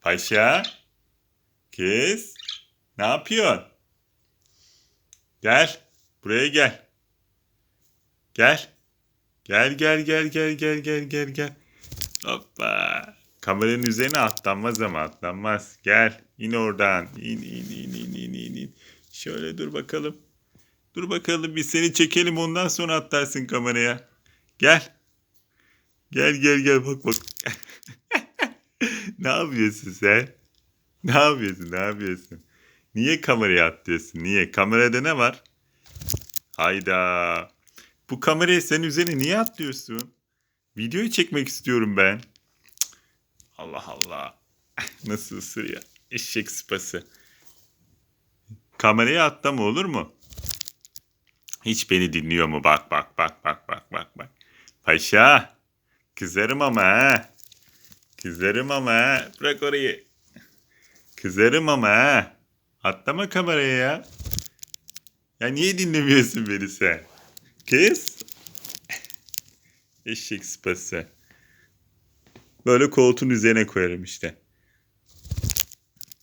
Paşa. Kız. Ne yapıyorsun? Gel. Buraya gel. Gel. Gel gel gel gel gel gel gel gel. Hoppa. Kameranın üzerine atlanmaz ama atlanmaz. Gel. in oradan. İn in in in in in in. Şöyle dur bakalım. Dur bakalım biz seni çekelim ondan sonra atlarsın kameraya. Gel. Gel gel gel bak bak. ne yapıyorsun sen? Ne yapıyorsun? Ne yapıyorsun? Niye kameraya atlıyorsun? Niye? Kamerada ne var? Hayda. Bu kamerayı sen üzerine niye atlıyorsun? Videoyu çekmek istiyorum ben. Allah Allah. Nasıl ısırıyor? Eşek sıpası. Kameraya atlama olur mu? Hiç beni dinliyor mu? Bak bak bak bak bak bak bak. Paşa. Kızarım ama ha. Kızarım ama. Bırak orayı. Kızarım ama ha. Atlama kameraya ya. Ya niye dinlemiyorsun beni sen? Kız. Eşek sıpası. Böyle koltuğun üzerine koyarım işte.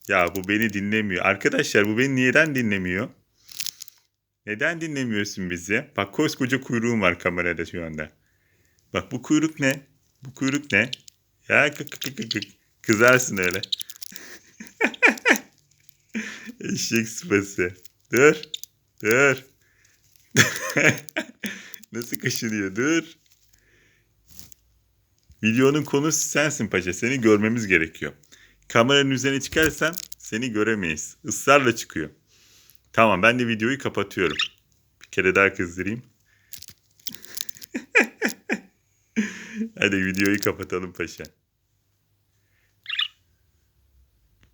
Ya bu beni dinlemiyor. Arkadaşlar bu beni neden dinlemiyor? Neden dinlemiyorsun bizi? Bak koskoca kuyruğum var kamerada şu anda. Bak bu kuyruk ne? Bu kuyruk ne? Ya kık kık kık kık. Kızarsın öyle. Eşek sıpası. Dur. Dur. Nasıl kaşınıyor? Dur. Videonun konusu sensin paşa. Seni görmemiz gerekiyor. Kameranın üzerine çıkarsan seni göremeyiz. Israrla çıkıyor. Tamam ben de videoyu kapatıyorum. Bir kere daha kızdırayım. Hadi videoyu kapatalım paşa.